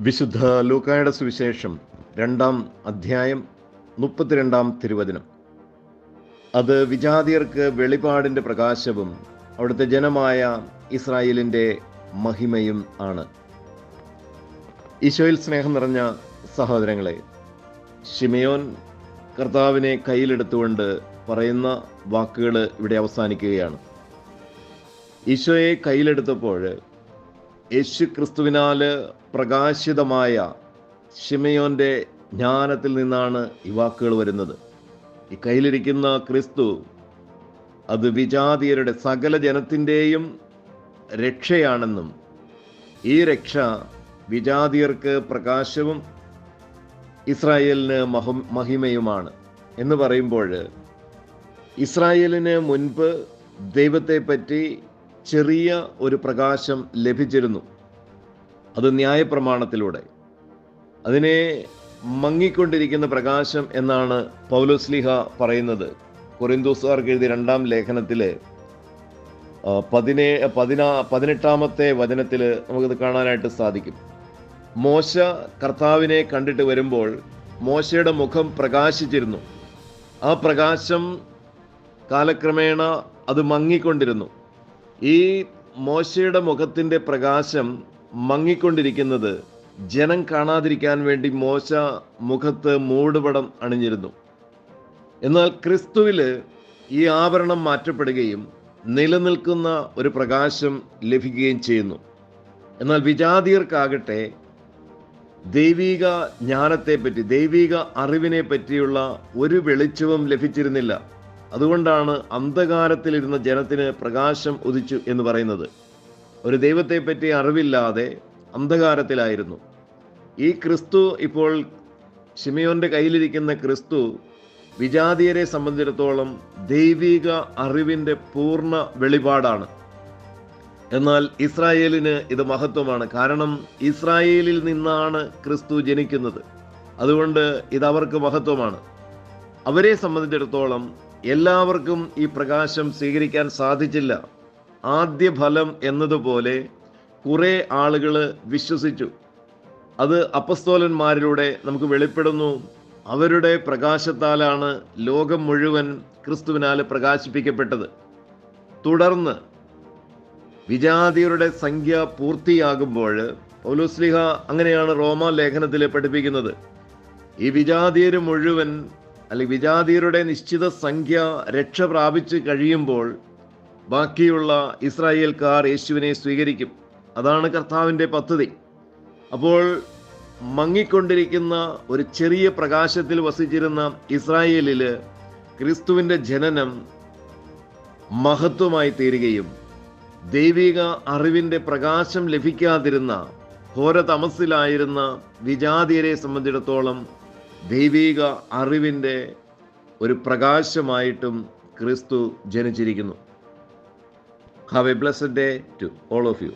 വിശുദ്ധ ലൂക്കായുടെ സുവിശേഷം രണ്ടാം അധ്യായം മുപ്പത്തിരണ്ടാം തിരുവചനം. അത് വിജാതിയർക്ക് വെളിപാടിന്റെ പ്രകാശവും അവിടുത്തെ ജനമായ ഇസ്രായേലിന്റെ മഹിമയും ആണ്. ഈശോയിൽ സ്നേഹം നിറഞ്ഞ സഹോദരങ്ങളെ ഷിമയോൻ കർത്താവിനെ കയ്യിലെടുത്തുകൊണ്ട് പറയുന്ന വാക്കുകൾ ഇവിടെ അവസാനിക്കുകയാണ്. ഈശോയെ കയ്യിലെടുത്തപ്പോൾ യേശു ക്രിസ്തുവിനാൽ പ്രകാശിതമായ ഷിമയോന്റെ ജ്ഞാനത്തിൽ നിന്നാണ് ഈ വാക്കുകൾ വരുന്നത്. ഈ കയ്യിലിരിക്കുന്ന ക്രിസ്തു അത് വിജാതീയരുടെ സകല ജനത്തിന്റെയും രക്ഷയാണെന്നും ഈ രക്ഷ വിജാതീയർക്ക് പ്രകാശവും ഇസ്രായേലിന് മഹ മഹിമയുമാണ് എന്ന് പറയുമ്പോൾ ഇസ്രായേലിന് മുൻപ് ദൈവത്തെപ്പറ്റി ചെറിയ ഒരു പ്രകാശം ലഭിച്ചിരുന്നു. അത് ന്യായപ്രമാണത്തിലൂടെ. അതിനെ മങ്ങിക്കൊണ്ടിരിക്കുന്ന പ്രകാശം എന്നാണ് പൗലോസ്ലിഹ പറയുന്നത്. കൊറിന്തോസുകാർക്ക് എഴുതിയ രണ്ടാം ലേഖനത്തിൽ പതിനേ പതിനാ പതിനെട്ടാമത്തെ വചനത്തിൽ നമുക്കത് കാണാനായിട്ട് സാധിക്കും. മോശ കർത്താവിനെ കണ്ടിട്ട് വരുമ്പോൾ മോശയുടെ മുഖം പ്രകാശിച്ചിരുന്നു. ആ പ്രകാശം കാലക്രമേണ അത് മങ്ങിക്കൊണ്ടിരുന്നു. ഈ മോശയുടെ മുഖത്തിന്റെ പ്രകാശം മങ്ങിക്കൊണ്ടിരിക്കുന്നത് ജനം കാണാതിരിക്കാൻ വേണ്ടി മോശ മുഖത്ത് മൂടുപടം അണിഞ്ഞിരുന്നു. എന്നാൽ ക്രിസ്തുവിൽ ഈ ആവരണം മാറ്റപ്പെടുകയും നിലനിൽക്കുന്ന ഒരു പ്രകാശം ലഭിക്കുകയും ചെയ്യുന്നു. എന്നാൽ വിജാതിയർക്കാകട്ടെ ദൈവിക ജ്ഞാനത്തെപ്പറ്റി ദൈവിക അറിവിനെ പറ്റിയുള്ള ഒരു വെളിച്ചവും ലഭിച്ചിരുന്നില്ല. അതുകൊണ്ടാണ് അന്ധകാരത്തിലിരുന്ന ജനത്തിന് പ്രകാശം ഉദിച്ചു എന്ന് പറയുന്നത്. ഒരു ദൈവത്തെപ്പറ്റി അറിവില്ലാതെ അന്ധകാരത്തിലായിരുന്നു. ഈ ക്രിസ്തു ഇപ്പോൾ ഷിമിയോന്റെ കയ്യിലിരിക്കുന്ന ക്രിസ്തു വിജാതീയരെ സംബന്ധിച്ചിടത്തോളം ദൈവിക അറിവിന്റെ പൂർണ വെളിപാടാണ്. എന്നാൽ ഇസ്രായേലിന് ഇത് മഹത്വമാണ്. കാരണം ഇസ്രായേലിൽ നിന്നാണ് ക്രിസ്തു ജനിക്കുന്നത്. അതുകൊണ്ട് ഇത് അവർക്ക് മഹത്വമാണ്. അവരെ സംബന്ധിച്ചിടത്തോളം എല്ലാവർക്കും ഈ പ്രകാശം സ്വീകരിക്കാൻ സാധിച്ചില്ല. ആദ്യ ഫലം എന്നതുപോലെ കുറെ ആളുകൾ വിശ്വസിച്ചു. അത് അപ്പസ്തോലന്മാരിലൂടെ നമുക്ക് വെളിപ്പെടുന്നു. അവരുടെ പ്രകാശത്താലാണ് ലോകം മുഴുവൻ ക്രിസ്തുവിനാൽ പ്രകാശിപ്പിക്കപ്പെട്ടത്. തുടർന്ന് വിജാതിയരുടെ സംഖ്യ പൂർത്തിയാകുമ്പോൾ പൗലോസ്ലിഹ അങ്ങനെയാണ് റോമ ലേഖനത്തിൽ പഠിപ്പിക്കുന്നത്. ഈ വിജാതിയർ മുഴുവൻ അല്ലെങ്കിൽ വിജാതിയരുടെ നിശ്ചിത സംഖ്യ രക്ഷ പ്രാപിച്ച് കഴിയുമ്പോൾ ബാക്കിയുള്ള ഇസ്രായേൽക്കാർ യേശുവിനെ സ്വീകരിക്കും. അതാണ് കർത്താവിന്റെ പദ്ധതി. അപ്പോൾ മങ്ങിക്കൊണ്ടിരിക്കുന്ന ഒരു ചെറിയ പ്രകാശത്തിൽ വസിച്ചിരുന്ന ഇസ്രായേലിൽ ക്രിസ്തുവിന്റെ ജനനം മഹത്വമായി തീരുകയും ദൈവിക അറിവിന്റെ പ്രകാശം ലഭിക്കാതിരുന്ന ഘോര തമസിലായിരുന്ന വിജാതിയരെ സംബന്ധിച്ചിടത്തോളം ദൈവിക അറിവിന്റെ ഒരു പ്രകാശമായിട്ടും ക്രിസ്തു ജനിച്ചിരിക്കുന്നു. Have a blessed day to all of you